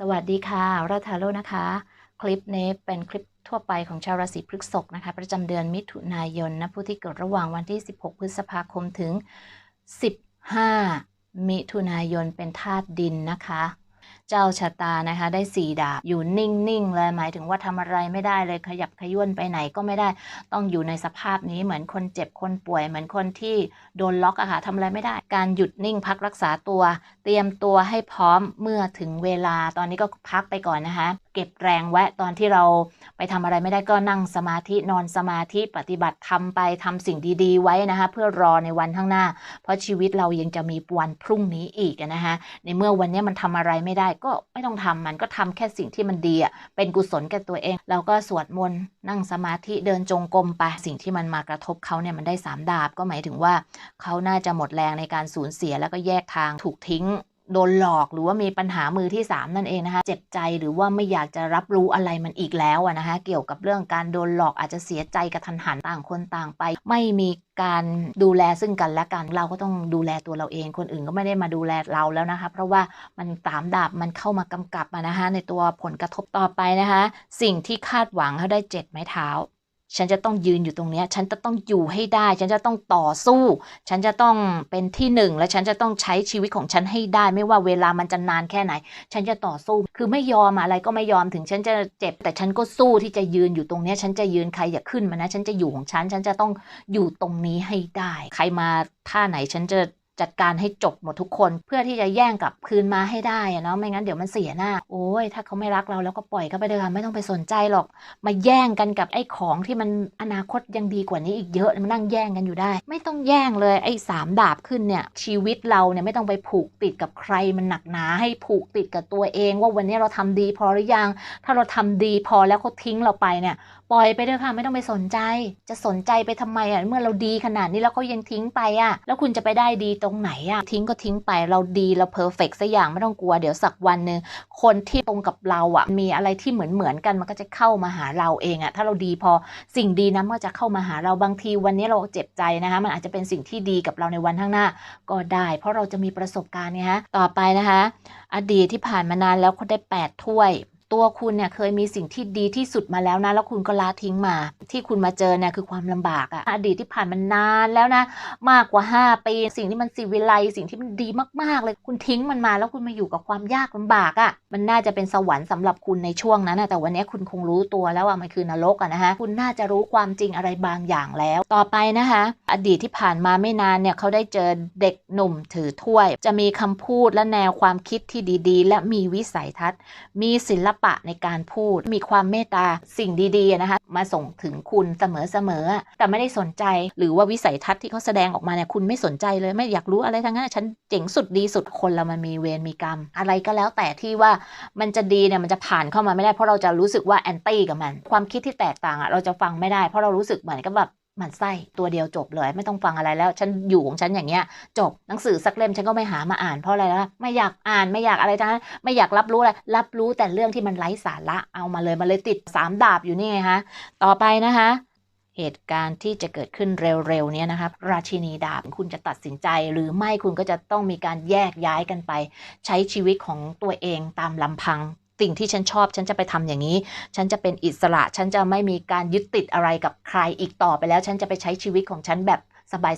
สวัสดีค่ะรัฐาโลนะคะ คลิปนี้เป็นคลิปทั่วไปของชาวราศีพฤษภนะคะ ประจำเดือนมิถุนายนนะผู้ที่เกิดระหว่างวันที่ 16 พฤษภาคมถึง 15 มิถุนายนเป็นธาตุดินนะคะ เจ้าชะตานะคะได้สี่ดาบอยู่นิ่งๆเลยหมายถึงว่าทำอะไรไม่ได้เลยขยับขยื่นไปไหนก็ไม่ได้ ต้องอยู่ในสภาพนี้เหมือนคนเจ็บคนป่วย เหมือนคนที่โดนล็อกอะค่ะทำอะไรไม่ได้ การหยุดนิ่งพักรักษาตัว เตรียมตัวให้พร้อมเมื่อถึงเวลาตอนนี้ก็พักไปก่อนนะคะ เก็บแรงไว้ตอนที่เราไปทำอะไรไม่ได้ก็นั่งสมาธินอนสมาธิปฏิบัติทำไปทำสิ่งดีๆ ไว้นะคะ เพื่อรอในวันข้างหน้า เพราะชีวิตเรายังจะมีวันพรุ่งนี้อีกนะคะในเมื่อวันนี้มันทำอะไรไม่ได้ก็ไม่ต้องทำมันก็ทำแค่สิ่งที่มันดีอะเป็นกุศลแก่ตัวเอง เราก็สวดมนต์นั่งสมาธิเดินจงกรมไปสิ่งที่มันมากระทบเขาเนี่ยมันได้สามดาบก็หมายถึงว่าเขาน่าจะหมดแรงในการสูญเสียแล้วก็แยกทางถูกทิ้งโดนหลอกหรือว่ามีปัญหามือที่ 3 นั่นเองนะคะ เจ็บใจหรือว่าไม่อยากจะรับรู้อะไรมันอีกแล้วนะคะเกี่ยวกับเรื่องการโดนหลอกอาจจะเสียใจกระทันหันต่างคนต่างไป ไม่มีการดูแลซึ่งกันและกันเราก็ต้องดูแลตัวเราเอง คนอื่นก็ไม่ได้มาดูแลเราแล้วนะคะ เพราะว่ามันตามดาบมันเข้ามากำกับมานะคะในตัวผลกระทบต่อไปนะคะ สิ่งที่คาดหวังเขาได้เจ็ดไม้เท้า ฉันจะต้องยืนอยู่ตรงนี้ฉันจะต้องอยู่ให้ได้ ฉันจะต้องต่อสู้ ฉันจะต้องเป็นที่หนึ่งและฉันจะต้องใช้ชีวิตของฉันให้ได้ ไม่ว่าเวลามันจะนานแค่ไหน ฉันจะต่อสู้ คือไม่ยอมอะไรก็ไม่ยอมถึงฉันจะเจ็บ แต่ฉันก็สู้ที่จะยืนอยู่ตรงนี้ฉันจะยืนใครอย่าขึ้นมานะ ฉันจะอยู่ของฉัน ฉันจะต้องอยู่ตรงนี้ให้ได้ ใครมาท่าไหนฉันจะ จัดการให้จบหมดทุกคน เพื่อที่จะแย่งกลับคืนมาให้ได้อะเนาะไม่งั้นเดี๋ยวมันเสียหน้า โอ้ยถ้าเขาไม่รักเราแล้วก็ปล่อยเขาไปเลยค่ะไม่ต้องไปสนใจหรอก มาแย่งกันกับไอ้ของที่มันอนาคตยังดีกว่านี้อีกเยอะมานั่งแย่งกันอยู่ได้ ไม่ต้องแย่งเลยไอ้สามดาบขึ้นเนี่ยชีวิตเราเนี่ยไม่ต้องไปผูกติดกับใครมันหนักหนาให้ผูกติดกับตัวเอง ว่าวันนี้เราทำดีพอหรือยัง ถ้าเราทำดีพอแล้วเขาทิ้งเราไปเนี่ย ล่อยไปเถอะค่ะไม่ต้องไปสนใจ จะสนใจไปทำไมอะเมื่อเราดีขนาดนี้แล้วเขายังทิ้งไปอะ แล้วคุณจะไปได้ดีตรงไหนอะทิ้งก็ทิ้งไปเราดีเราเพอร์เฟกต์สัอย่างไม่ต้องกลัวเดี๋ยวสักวันหนึ่งคนที่ตรงกับเราอะมีอะไรที่เหมือนเหมือนกันมันก็จะเข้ามาหาเราเองอะถ้าเราดีพอสิ่งดีนั้นก็จะเข้ามาหาเราบางทีวันนี้เราเจ็บใจนะคะมันอาจจะเป็นสิ่งที่ดีกับเราในวันข้างหน้า ก็ได้ เพราะเราจะมีประสบการณ์ไงฮะต่อไปนะคะ อดีตที่ผ่านมานานแล้วเขาได้ 8 ถ้วย ตัวคุณเนี่ยเคยมีสิ่งที่ดีที่สุดมาแล้วนะ แล้วคุณก็ละทิ้งมา ที่คุณมาเจอเนี่ยคือความลำบากอะอดีตที่ผ่านมานานแล้วนะ มากกว่า 5 ปี สิ่งที่มันสิวิไลสิ่งที่มันดีมากๆ เลยคุณทิ้งมันมา แล้วคุณมาอยู่กับความยากลำบากอะมันน่าจะเป็นสวรรค์สำหรับคุณในช่วงนั้นนะแต่วันนี้คุณคงรู้ตัวแล้วว่ามันคือนรกอะนะคะคุณน่าจะรู้ความจริงอะไรบางอย่างแล้ว ต่อไปนะคะ อดีตที่ผ่านมาไม่นานเนี่ยเขาได้เจอเด็กหนุ่มถือถ้วย จะมีคำพูดและแนวความคิดที่ดี ๆ และมีวิสัยทัศน์ มีศิลปะในการพูด มีความเมตตาสิ่งดีๆนะคะมาส่งถึงคุณเสมอๆแต่ไม่ได้สนใจ หรือว่าวิสัยทัศน์ที่เขาแสดงออกมาเนี่ยคุณไม่สนใจเลยไม่อยากรู้อะไรทั้งนั้นฉันเจ๋งสุดดีสุดคนเรามันมีเวรมีกรรม อะไรก็แล้วแต่ที่ว่ามันจะดีเนี่ยมันจะผ่านเข้ามาไม่ได้เพราะเราจะรู้สึกว่าแอนตี้กับมัน ความคิดที่แตกต่างอะเราจะฟังไม่ได้เพราะเรารู้สึกเหมือนกับแบบ มันไส้ตัวเดียวจบเลย ไม่ต้องฟังอะไรแล้ว ฉันอยู่ของฉันอย่างเงี้ย จบหนังสือสักเล่มฉันก็ไม่หามาอ่านเพราะอะไรนะไม่อยากอ่านไม่อยากอะไรทั้งนั้นไม่อยากรับรู้อะไรรับรู้แต่เรื่องที่มันไร้สาระเอามาเลยมาเลยติดสามดาบอยู่นี่ไงฮะต่อไปนะคะ เหตุการณ์ที่จะเกิดขึ้นเร็วๆนี้นะครับราชินีดาบคุณจะตัดสินใจ หรือไม่คุณก็จะต้องมีการแยกย้ายกันไป ใช้ชีวิตของตัวเองตามลำพัง สิ่งที่ฉันชอบ ฉันจะไปทำอย่างนี้ ฉันจะเป็นอิสระ ฉันจะไม่มีการยึดติดอะไรกับใครอีกต่อไปแล้ว ฉันจะไปใช้ชีวิตของฉันแบบ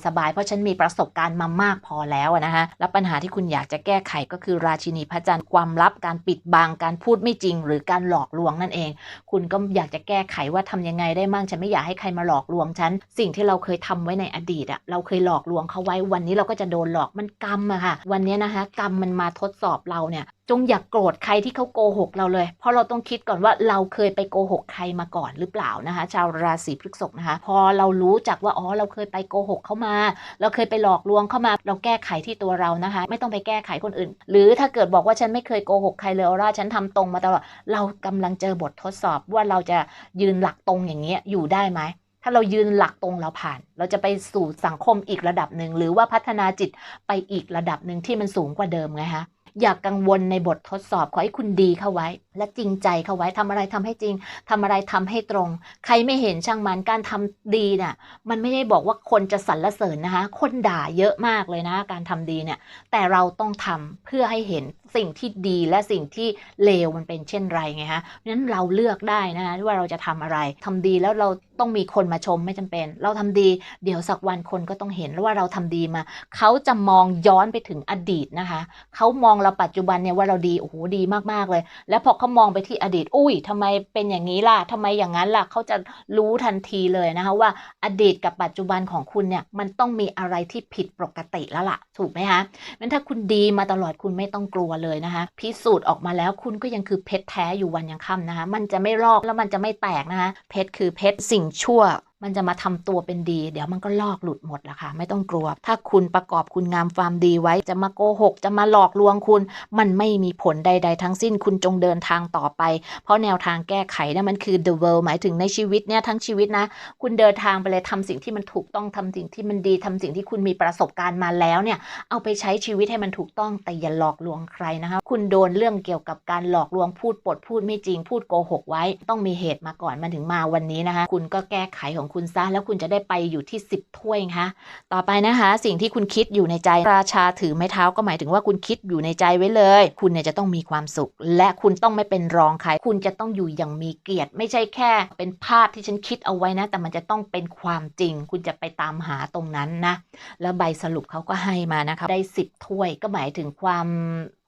สบายๆ เพราะฉันมีประสบการณ์มามากพอแล้วนะคะแล้วปัญหาที่คุณอยากจะแก้ไขก็คือราชินีพระจันทร์ความลับการปิดบังการพูดไม่จริง หรือการหลอกลวงนั่นเอง คุณก็อยากจะแก้ไขว่าทำยังไงได้มั่งฉันไม่อยากให้ใครมาหลอกลวงฉันสิ่งที่เราเคยทำไว้ในอดีตอะเราเคยหลอกลวงเขาไว้วันนี้เราก็จะโดนหลอกมันกรรมอะค่ะ วันนี้นะคะกรรมมันมาทดสอบเราเนี่ยจงอย่ากโกรธใครที่เขาโกหกเราเลย เพราะเราต้องคิดก่อนว่าเราเคยไปโกหกใครมาก่อนหรือเปล่านะคะ ชาวราศีพฤษภนะคะ พอเรารู้จักว่าอ๋อเราเคยไปโกหกเขามา เราเคยไปหลอกลวงเข้ามา เราแก้ไขที่ตัวเรานะคะ ไม่ต้องไปแก้ไขคนอื่น หรือถ้าเกิดบอกว่าฉันไม่เคยโกหกใครเลยออร่าฉันทำตรงมาตลอดเรากำลังเจอบททดสอบว่าเราจะยืนหลักตรงอย่างเงี้ยอยู่ได้ไหมถ้าเรายืนหลักตรงเราผ่าน เราจะไปสู่สังคมอีกระดับหนึ่งหรือว่าพัฒนาจิตไปอีกระดับหนึ่งที่มันสูงกว่าเดิมไงฮะ อย่ากกังวลในบททดสอบขอให้คุณดีเข้าไว้ และจริงใจเข้าไว้ทำอะไรทำให้จริงทำอะไรทำให้ตรง ใครไม่เห็นช่างมันการทำดีน่ะมันไม่ได้บอกว่าคนจะสรรเสริญนะคะ คนด่าเยอะมากเลยนะ การทำดีเนี่ย แต่เราต้องทำเพื่อให้เห็นสิ่งที่ดีและสิ่งที่เลวมันเป็นเช่นไรไงฮะเพราะฉะนั้นเราเลือกได้นะคะว่าเราจะทำอะไรทำดีแล้วเราต้องมีคนมาชมไม่จำเป็น เราทำดี เดี๋ยวสักวันคนก็ต้องเห็นวว่าเราทำดีมา เขาจะมองย้อนไปถึงอดีตนะคะ เขามองเราปัจจุบันเนี่ยว่าเราดีโอ้โหดีมากๆเลย แล้วพอเขามองไปที่อดีต อุ้ยทำไมเป็นอย่างนี้ล่ะทำไมอย่างนั้นล่ะเขาจะรู้ทันทีเลยนะคะว่าอดีตกับปัจจุบันของคุณเนี่ยมันต้องมีอะไรที่ผิดปกติแล้วล่ะ ถูกไหมคะงั้นถ้าคุณดีมาตลอดคุณไม่ต้องกลัวเลยนะคะ พิสูจน์ออกมาแล้วคุณก็ยังคือเพชรแท้อยู่วันยังค่ำนะคะ มันจะไม่ลอกแล้วมันจะไม่แตกนะคะเพชรคือเพชรสิ่งชั่วมันจะมาทำตัวเป็นดี เดี๋ยวมันก็ลอกหลุดหมดละค่ะ ไม่ต้องกลัว ถ้าคุณประกอบคุณงามความดีไว้จะมาโกหก จะมาหลอกลวงคุณ มันไม่มีผลใด ๆ ทั้งสิ้นคุณจงเดินทางต่อไป เพราะแนวทางแก้ไขนะมันคือ the world หมายถึงในชีวิตเนี่ยทั้งชีวิตนะ คุณเดินทางไปเลยทำสิ่งที่มันถูกต้องทำสิ่งที่มันดีทำสิ่งที่คุณมีประสบการณ์มาแล้วเนี่ยเอาไปใช้ชีวิตให้มันถูกต้องแต่อย่าหลอกลวงใครนะคะคุณโดนเรื่องเกี่ยวกับการหลอกลวงพูดปดพูดไม่จริงพูดโกหกไว้ ต้องมีเหตุมาก่อนมันถึงมาวันนี้นะคะคุณก็แก้ไขของคุณซะแล้วคุณจะได้ไปอยู่ที่ 10 ถ้วยนะคะต่อไปนะคะ สิ่งที่คุณคิดอยู่ในใจราชาถือไม้เท้าก็หมายถึงว่าคุณคิดอยู่ในใจไว้เลย คุณเนี่ยจะต้องมีความสุข และคุณต้องไม่เป็นรองใครคุณจะต้องอยู่อย่างมีเกียรติ ไม่ใช่แค่ เป็นภาพที่ฉันคิดเอาไว้นะ แต่มันจะต้องเป็นความจริง คุณจะไปตามหาตรงนั้นนะแล้วใบสรุปเขาก็ให้มานะคะได้ 10 ถ้วยก็หมายถึงความ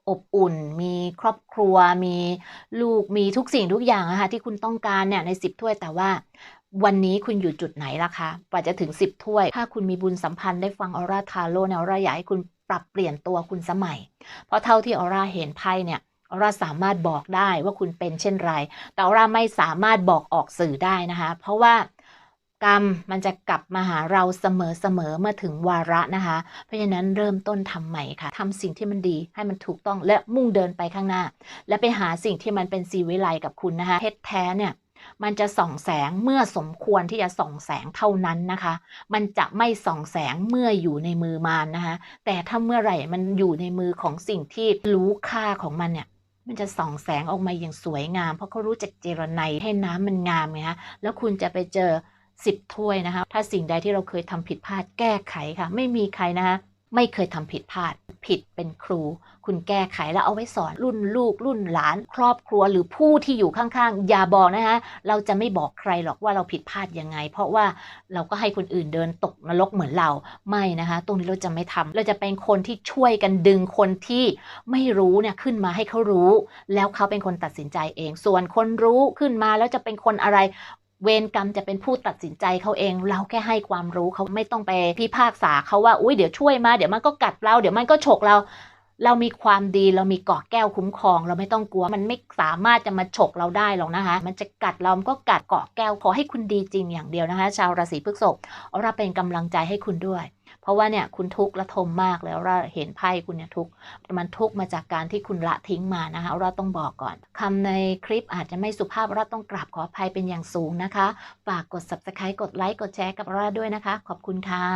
อบอุ่น มีครอบครัว มีลูก มีทุกสิ่งทุกอย่างอะคะที่คุณต้องการเนี่ยใน10ถ้วยแต่ว่า วันนี้คุณอยู่จุดไหนล่ะคะกว่าจะถึง 10 ถ้วย ถ้าคุณมีบุญสัมพันธ์ได้ฟังออร่าทาโร่เนี่ยออร่าอยากให้คุณปรับเปลี่ยนตัวคุณสมัย เพราะเท่าที่ออร่าเห็นไพ่เนี่ยออร่าสามารถบอกได้ว่าคุณเป็นเช่นไร แต่ออร่าไม่สามารถบอกออกสื่อได้นะคะ เพราะว่ากรรมมันจะกลับมาหาเราเสมอเสมอเมื่อถึงวาระนะคะ เพราะฉะนั้นเริ่มต้นทำใหม่ค่ะทำสิ่งที่มันดีให้มันถูกต้องและมุ่งเดินไปข้างหน้า และไปหาสิ่งที่มันเป็นสีวิไลกับคุณนะคะเพชรแท้เนี่ย มันจะส่องแสงเมื่อสมควรที่จะส่องแสงเท่านั้นนะคะ มันจะไม่ส่องแสงเมื่ออยู่ในมือมารนนะคะ แต่ถ้าเมื่อไหร่มันอยู่ในมือของสิ่งที่รู้ค่าของมันเนี่ย มันจะส่องแสงออกมาอย่างสวยงาม เพราะเขารู้จักเจรไนให้น้ำมันงามไงคะ แล้วคุณจะไปเจอสิบถ้วยนะคะ ถ้าสิ่งใดที่เราเคยทำผิดพลาดแก้ไขค่ะ ไม่มีใครนะคะ ไม่เคยทำผิดพลาด ผิดเป็นครู คุณแก้ไขแล้วเอาไว้สอนรุ่นลูก รุ่นหลาน ครอบครัวหรือผู้ที่อยู่ข้างๆ อย่าบอกนะคะเราจะไม่บอกใครหรอกว่าเราผิดพลาดยังไง เพราะว่าเราก็ให้คนอื่นเดินตกนรกเหมือนเราไม่นะคะ ตรงนี้เราจะไม่ทำเราจะเป็นคนที่ช่วยกันดึงคนที่ไม่รู้เนี่ยขึ้นมาให้เขารู้ แล้วเขาเป็นคนตัดสินใจเอง ส่วนคนรู้ขึ้นมาแล้วจะเป็นคนอะไร เวรกรรมจะเป็นผู้ตัดสินใจเขาเอง เราแค่ให้ความรู้เขาไม่ต้องไปพิพากษาเขาว่าอุ้ยเดี๋ยวช่วยมาเดี๋ยวมันก็กัดเราเดี๋ยวมันก็ฉกเรา เรามีความดีเรามีเกาะแก้วคุ้มครอง เราไม่ต้องกลัวมันไม่สามารถจะมาฉกเราได้หรอกนะคะ มันจะกัดเราก็กัดเกาะแก้วขอให้คุณดีจริงอย่างเดียวนะคะ ชาวราศีพฤษภเราเป็นกำลังใจให้คุณด้วย เพราะว่าเนี่ยคุณทุกข์ระทมมากแล้วเราเห็นไพ่คุณเนี่ยทุกข์มันทุกข์มาจากการที่คุณละทิ้งมานะคะเราต้องบอกก่อนคำในคลิปอาจจะไม่สุภาพเราต้องกราบขออภัยเป็นอย่างสูงนะคะ ฝากกด subscribe กดไลค์กดแชร์กับเราด้วยนะคะ ขอบคุณค่ะ